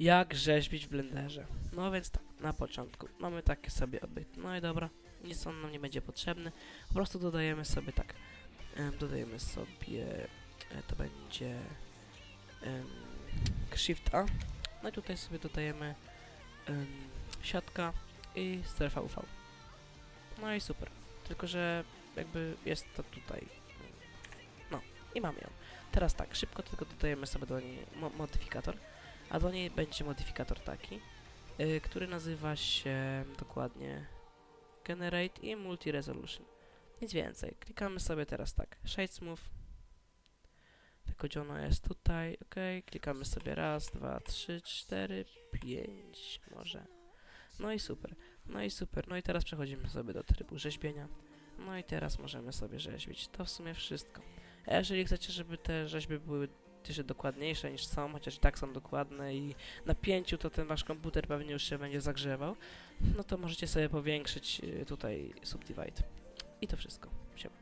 jak rzeźbić w Blenderze. No więc tak, na początku mamy takie sobie obiekt. No i dobra, nic on nam nie będzie potrzebny. Po prostu dodajemy sobie tak. em, dodajemy sobie, e, to będzie em, Shift A. No i tutaj sobie dodajemy em, siatka i strefa UV. No i super. Tylko, że jakby jest to tutaj. No i mamy ją. Teraz tak, szybko tylko dodajemy sobie do niej mo modyfikator, a do niej będzie modyfikator taki, y, który nazywa się dokładnie Generate i Multi Resolution. Nic więcej. Klikamy sobie teraz tak, Shade Smooth. Tylko gdzie ono jest tutaj, ok. Klikamy sobie raz, dwa, trzy, cztery, pięć może. No i super. No i super. No i teraz przechodzimy sobie do trybu rzeźbienia. No i teraz możemy sobie rzeźbić. To w sumie wszystko. A jeżeli chcecie, żeby te rzeźby były jeszcze dokładniejsze niż są, chociaż i tak są dokładne i na pięciu to ten wasz komputer pewnie już się będzie zagrzewał, no to możecie sobie powiększyć y, tutaj Subdivide. I to wszystko. Siema.